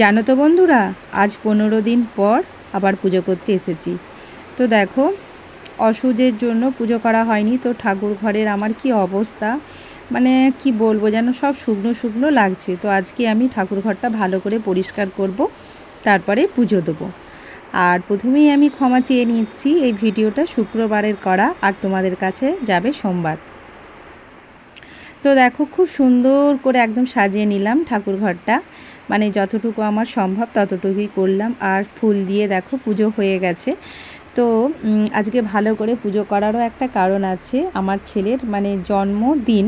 জানো তো বন্ধুরা, আজ পনেরো দিন পর আবার পুজো করতে এসেছি। তো দেখো, অসুজের জন্য পুজো করা হয়নি, তো ঠাকুর ঘরের আমার কি অবস্থা? মানে কি বলব যেন সব শুকনো শুকনো লাগছে। তো আজকে আমি ঠাকুর ঘরটা ভালো করে পরিষ্কার করব, তারপরে পুজো দেবো। আর প্রথমেই আমি ক্ষমা চেয়ে নিচ্ছি, এই ভিডিওটা শুক্রবারের করা, আর তোমাদের কাছে যাবে সোমবার। তো দেখো, খুব সুন্দর করে একদম সাজিয়ে নিলাম ঠাকুর ঘরটা। মানে যতটুকু আমার সম্ভব ততটুকুই করলাম। আর ফুল দিয়ে দেখো পুজো হয়ে গেছে। তো আজকে ভালো করে পুজো করারও একটা কারণ আছে। আমার ছেলের মানে জন্মদিন,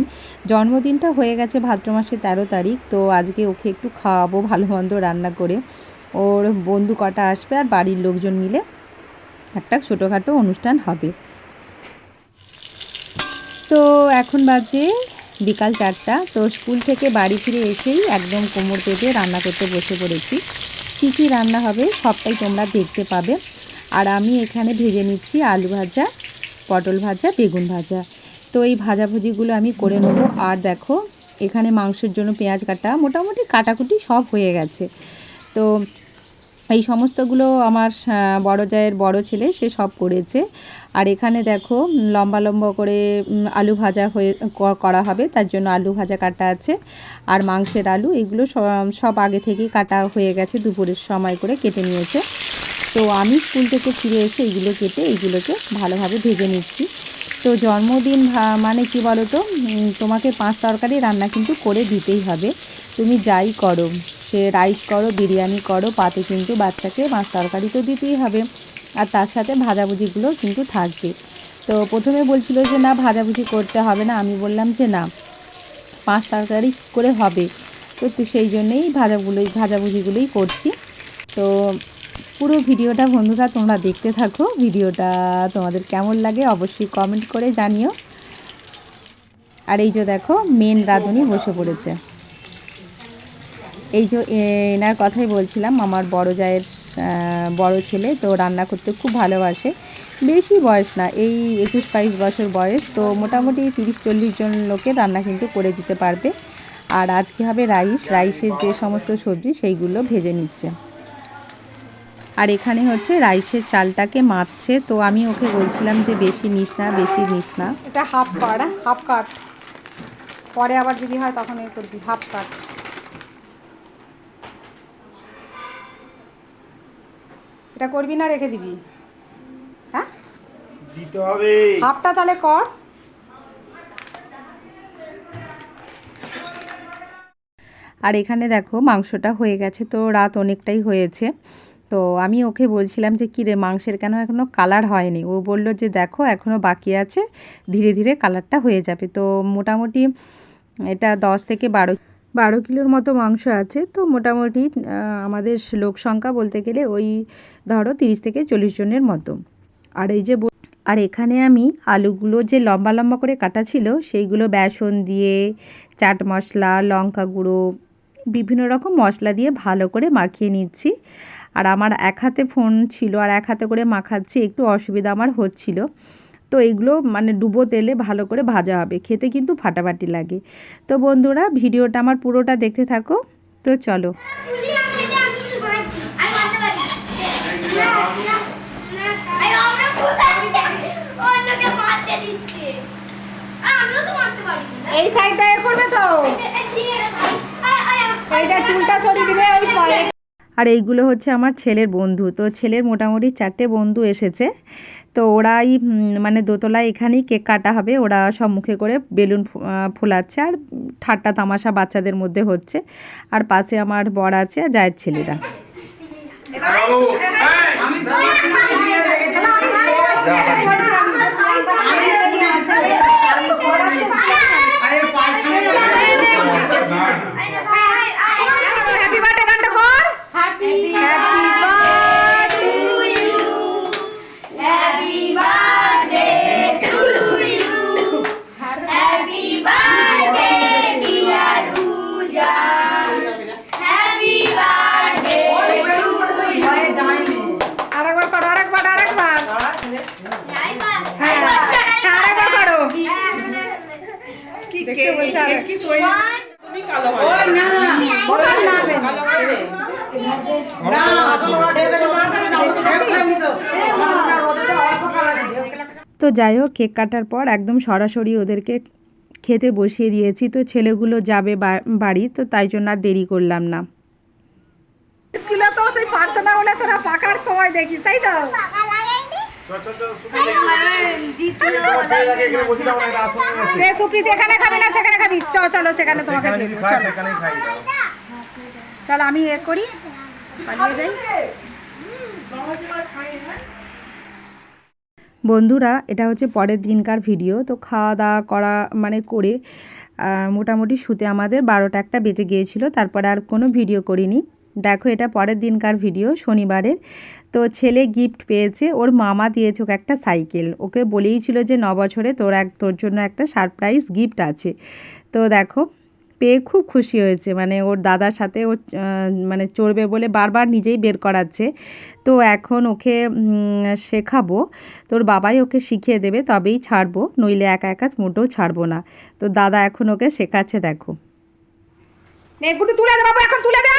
জন্মদিনটা হয়ে গেছে ভাদ্র মাসের তেরো তারিখ। তো আজকে ওকে একটু খাওয়াবো ভালো মন্দ রান্না করে। ওর বন্ধু কটা আসবে আর বাড়ির লোকজন মিলে একটা ছোটোখাটো অনুষ্ঠান হবে। তো এখন বাজে বিকাল চারটা, তো স্কুল থেকে বাড়ি ফিরে এসেই একদম কোমর পেতে রান্না করতে বসে পড়েছি। কী কী রান্না হবে সবটাই তোমরা দেখতে পাবে। আর আমি এখানে ভেজে নিচ্ছি আলু ভাজা, পটল ভাজা, বেগুন ভাজা। তো এই ভাজাভুজিগুলো আমি করে নেব। আর দেখো, এখানে মাংসের জন্য পেঁয়াজ কাটা মোটামুটি কাটাকুটি সব হয়ে গেছে। তো এই সমস্তগুলো আমার বড় জায়ের বড় ছেলে, সে সব করেছে। আর এখানে দেখো, লম্বা লম্বা করে আলু ভাজা হয়ে করা হবে, তার জন্য আলু ভাজা কাটা আছে। আর মাংসের আলু, এগুলো সব আগে থেকেই কাটা হয়ে গেছে, দুপুরের সময় করে কেটে নিয়েছে। তো আমি স্কুল থেকে ফিরে এসে এইগুলো কেটে এইগুলোকে ভালোভাবে ভেজে নিচ্ছি। তো জন্মদিন মানে কি বলো তো তোমাকে পাঁচ তরকারি রান্না কিন্তু করে দিতেই হবে। তুমি যাই করো। সে রাইস করো, বিরিয়ানি করো, পাতে কিন্তু বাচ্চাকে মাছ তরকারি তো দিতেই হবে। আর তার সাথে ভাজাভুজিগুলো কিন্তু থাকবে। তো প্রথমে বলছিল যে, না, ভাজাভুজি করতে হবে না। আমি বললাম যে, না পাঁচ তরকারি করে হবে। তো সেই জন্যেই ভাজাগুলোই, ভাজাভুজিগুলোই করছি। তো পুরো ভিডিওটা বন্ধুরা তোমরা দেখতে থাকো। ভিডিওটা তোমাদের কেমন লাগে অবশ্যই কমেন্ট করে জানিও। আর এই যে দেখো মেন রাঁধুনি বসে পড়েছে। এই যে এনার কথাই বলছিলাম, আমার বড় জায়ের বড় ছেলে, তো রান্না করতে খুব ভালোবাসে। বেশি বয়স না, এই একুশ বাইশ বছর বয়স, তো মোটামুটি তিরিশ চল্লিশ জন লোকের রান্না কিন্তু করে দিতে পারবে। আর আজকে হবে রাইস, রাইসের যে সমস্ত সবজি, সেইগুলো ভেজে নিচ্ছে। আর এখানে হচ্ছে রাইসের চালটাকে মাপছে, তো আমি ওকে বলছিলাম যে বেশি নিস না, বেশি নিস না। এটা হাফ কাট হাফ কাট। পরে আবার যদি হয় তখন এ করবি, হাফ কাট। এটা করবি না রেখে দিবি। হ্যাঁ? দিতে হবে। হাফটা তাহলে কর। আর এখানে দেখো মাংসটা হয়ে গেছে তো রাত অনেকটাই হয়েছে। তো আমি ওকে বলছিলাম যে কী রে মাংসের কেন এখনও কালার হয়নি? ও বলল যে দেখো এখনও বাকি আছে ধীরে ধীরে কালারটা হয়ে যাবে। তো মোটামুটি এটা দশ থেকে বারো বারো কিলোর মতো মাংস আছে। তো মোটামুটি আমাদের লোক সংখ্যা বলতে গেলে ওই ধরো তিরিশ থেকে চল্লিশ জনের মতো। আর এই যে আর এখানে আমি আলুগুলো যে লম্বা লম্বা করে কাটা ছিল, সেইগুলো বেসন দিয়ে, চাট মশলা, লঙ্কা গুঁড়ো, বিভিন্ন রকম মশলা দিয়ে ভালো করে মাখিয়ে নিচ্ছি। আর আমার এক হাতে ফোন ছিল, আর এক হাতে করে মাখাচ্ছি, একটু অসুবিধা আমার হচ্ছিল। তো এইগুলো মানে ডুবো তেলে ভালো করে ভাজা হবে। খেতে কিন্তু ফাটাফাটি লাগে। তো বন্ধুরা ভিডিওটা আমার পুরোটা দেখতে থাকো। তো চলো। এই সাইডটা এ করবে তো এইটা চুলটা সরিয়ে দিবে ওই পরে আর এইগুলো হচ্ছে আমার ছেলের বন্ধু। তো ছেলের মোটামুটি চারটে বন্ধু এসেছে। তো ওরাই মানে দোতলায় এখানেই কেক কাটা হবে। ওরা সব মুখে করে বেলুন ফোলাচ্ছে আর ঠাট্টা তামাশা বাচ্চাদের মধ্যে হচ্ছে। আর পাশে আমার বর আছে আর জায়ের ছেলেরা। তো যাই হোক কেক কাটার পর একদম সরাসরি ওদেরকে খেতে বসিয়ে দিয়েছি। তো ছেলেগুলো যাবে বা- বাড়ি তো তাই জন্য আর দেরি করলাম না। স্কুলে তো সেই প্রার্থনা হলে তোরা পাকার সময় দেখিস তাই তো? চলো সেখানে তোমাকে চলো আমি এ করি বন্ধুরা, এটা হচ্ছে পরের দিনকার ভিডিও। তো খাওয়া দাওয়া করা মানে করে মোটামুটি শুতে আমাদের বারোটা একটা বেজে গিয়েছিল। তারপরে আর কোনো ভিডিও করিনি। দেখো এটা পরের দিনকার ভিডিও, শনিবারের। তো ছেলে গিফট পেয়েছে, ওর মামা দিয়েছে ওকে একটা সাইকেল। ওকে বলেই ছিল যে ন বছরে তোর এক, তোর জন্য একটা সারপ্রাইজ গিফট আছে। তো দেখো, পেয়ে খুব খুশি হয়েছে মানে ওর দাদার সাথে ও মানে চড়বে বলে বারবার নিজেই বের করাচ্ছে। তো এখন ওকে শেখাবো, তোর বাবাই ওকে শিখিয়ে দেবে, তবেই ছাড়বো, নইলে একা একা মোটেও ছাড়বো না। তো দাদা এখন ওকে শেখাচ্ছে, দেখো। নে গুটু তুলে দে বাবু এখন তুলে দে।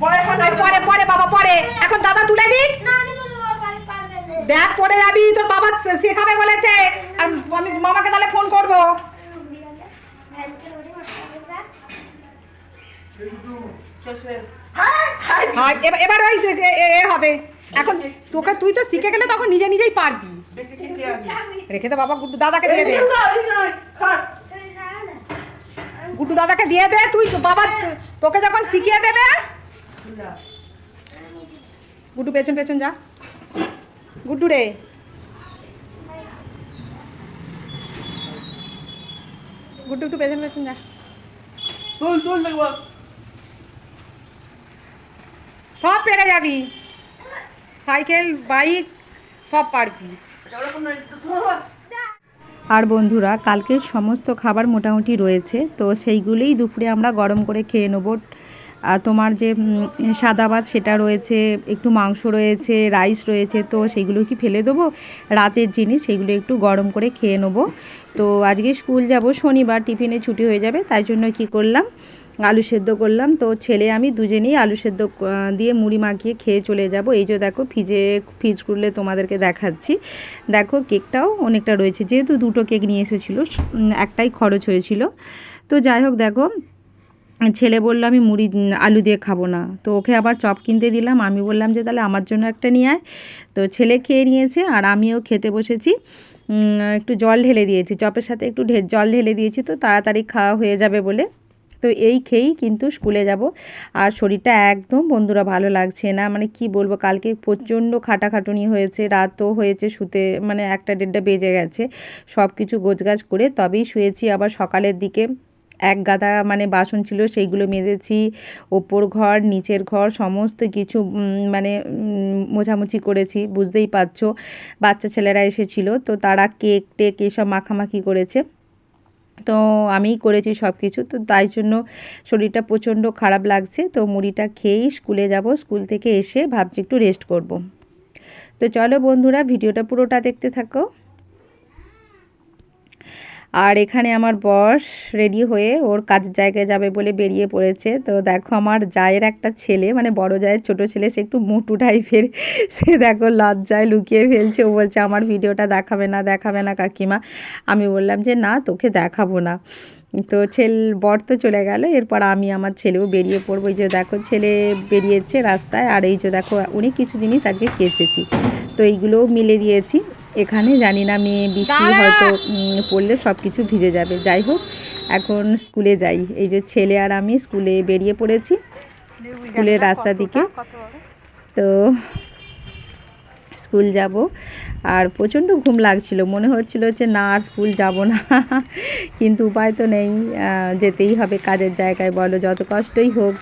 পরে পরে বাবা পরে। এখন দাদা তুলে দিক। দেখ পরে যাবি তোর বাবা শেখাবে বলেছে। আর আমি মামাকে তাহলে ফোন করব। হ্যাঁ এবার- এবার ওই এ হবে। এখন তোকে তুই তো শিখে গেলে তখন নিজে নিজেই পারবি। রেখে দে বাবা গুড্ডু দাদাকে দিয়ে দে। গুড্ডু দাদাকে দিয়ে দে তুই বাবা তোকে যখন শিখিয়ে দেবে গুড্ডু পেছন পেছন যা। গুড্ডু রে। গুড্ডু একটু পেছন পেছন যা। তুল তুল সব পেরে যাবি। সাইকেল, বাইক, সব পারবি। আর বন্ধুরা কালকের সমস্ত খাবার মোটামুটি রয়েছে, তো সেইগুলোই দুপুরে আমরা গরম করে খেয়ে নেব। আর তোমার যে সাদা ভাত, সেটা রয়েছে, একটু মাংস রয়েছে, রাইস রয়েছে, তো সেগুলো কি ফেলে দেবো? রাতের জিনিস, সেগুলো একটু গরম করে খেয়ে নেব। তো আজকে স্কুল যাব, শনিবার, টিফিনে ছুটি হয়ে যাবে, তাই জন্য কি করলাম আলু সেদ্ধ করলাম। তো ছেলে আমি দুজনেই আলু সেদ্ধ দিয়ে মুড়ি মাখিয়ে খেয়ে চলে যাব। এই যে দেখো ফ্রিজে, ফ্রিজ করলে তোমাদেরকে দেখাচ্ছি। দেখো কেকটাও অনেকটা রয়েছে। যেহেতু দুটো কেক নিয়ে এসেছিল একটাই খরচ হয়েছিল। তো যাই হোক দেখো, ছেলে বলল আমি মুড়ি আলু দিয়ে খাব না। তো ওকে আবার চপ কিনতে দিলাম। আমি বললাম যে তাহলে আমার জন্য একটা নিয়ে আয়। তো ছেলে খেয়ে নিয়েছে আর আমিও খেতে বসেছি। একটু জল ঢেলে দিয়েছি। চপের সাথে একটু জল ঢেলে দিয়েছি তো তাড়াতাড়ি খাওয়া হয়ে যাবে বলে। তো এই খেয়েই কিন্তু স্কুলে যাব। আর শরীরটা একদম বন্ধুরা ভালো লাগছে না। মানে কি বলব, কালকে প্রচণ্ড খাটাখাটুনি হয়েছে, রাতও হয়েছে, শুতে মানে একটা দেড়টা বেজে গেছে। সব কিছু গোছগাছ করে তবেই শুয়েছি। আবার সকালের দিকে এক গাদা মানে বাসন ছিল, সেইগুলো মেজেছি। ওপর ঘর, নিচের ঘর, সমস্ত কিছু মানে মোছামুছি করেছি, বুঝতেই পারছ। বাচ্চা ছেলেরা এসেছিল, তো তারা কেক টেক এসব মাখামাখি করেছে। তো আমি করেছি সব কিছু তো তাই জন্য শরীরটা প্রচণ্ড খারাপ লাগছে। তো মুড়িটা খেয়েই স্কুলে যাব। স্কুল থেকে এসে ভাবছি একটু রেস্ট করব। তো চলো বন্ধুরা, ভিডিওটা পুরোটা দেখতে থাকো। আর এখানে আমার বস রেডি হয়ে ওর কাজ জায়গায় যাবে বলে বেরিয়ে পড়েছে। তো দেখো আমার জায়ের একটা ছেলে মানে বড় জায়ের ছোট ছেলে, সে একটু মোটু টাইপের। সে দেখো লজ্জায় লুকিয়ে ফেলছে। ও বলছে, আমার ভিডিওটা দেখাবে না দেখাবে না কাকিমা। আমি বললাম যে, না, তোকে দেখাবো না। তো ছেল, বর তো চলে গেল। এরপর আমি আমার ছেলেও বেরিয়ে পড়ব। এই যে দেখো, ছেলে বেরিয়েছে রাস্তায়। আর এই যে দেখো অনেক কিছু জিনিস আজকে কেচেছি। তো এইগুলোও মিলে দিয়েছি। এখানে জানি না মেয়ে বৃষ্টি হয়তো পড়লে সব কিছু ভিজে যাবে। যাই হোক এখন স্কুলে যাই। এই যে ছেলে আর আমি স্কুলে বেরিয়ে পড়েছি স্কুলের রাস্তা দিকে। তো স্কুল যাব। আর প্রচণ্ড ঘুম লাগছিল। মনে হচ্ছিল যে না আর স্কুল যাব না। কিন্তু উপায় তো নেই। যেতেই হবে কাজের জায়গায় বলো যত কষ্টই হোক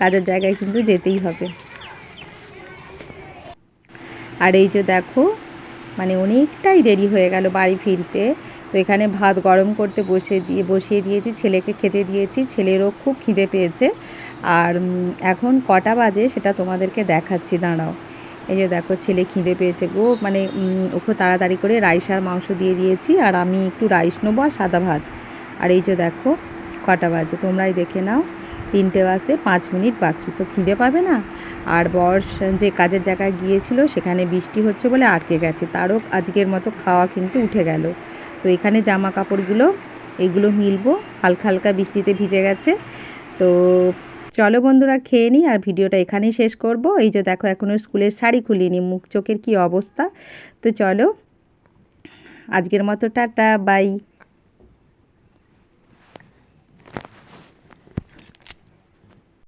কাজের জায়গায় কিন্তু যেতেই হবে। আর এই যে দেখো মানে অনেকটাই দেরি হয়ে গেল বাড়ি ফিরতে। তো এখানে ভাত গরম করতে বসে দিয়ে, বসিয়ে দিয়েছি, ছেলেকে খেতে দিয়েছি, ছেলেরও খুব খিদে পেয়েছে। আর এখন কটা বাজে সেটা তোমাদেরকে দেখাচ্ছি, দাঁড়াও। এই যে দেখো, ছেলে খিদে পেয়েছে গো। মানে ওকে তাড়াতাড়ি করে রাইস আর মাংস দিয়ে দিয়েছি, আর আমি একটু রাইস নেব আর সাদা ভাত। আর এই যে দেখো, কটা বাজে, তোমরাই দেখে নাও। তিনটে বাজতে পাঁচ মিনিট বাকি, তো খিদে পাবে না? আর বর্ষ যে কাজের জায়গায় গিয়েছিল, সেখানে বৃষ্টি হচ্ছে বলে আটকে গেছে। তারও আজকের মতো খাওয়া কিন্তু উঠে গেল। তো এখানে জামা কাপড়গুলো এগুলো মিলবো। হালকা হালকা বৃষ্টিতে ভিজে গেছে। তো চলো বন্ধুরা, খেয়ে নিই আর ভিডিওটা এখানেই শেষ করব। এই যে দেখো এখনও স্কুলের শাড়ি খুলিনি। মুখ চোখের কী অবস্থা? তো চলো, আজকের মতো টাটা, বাই।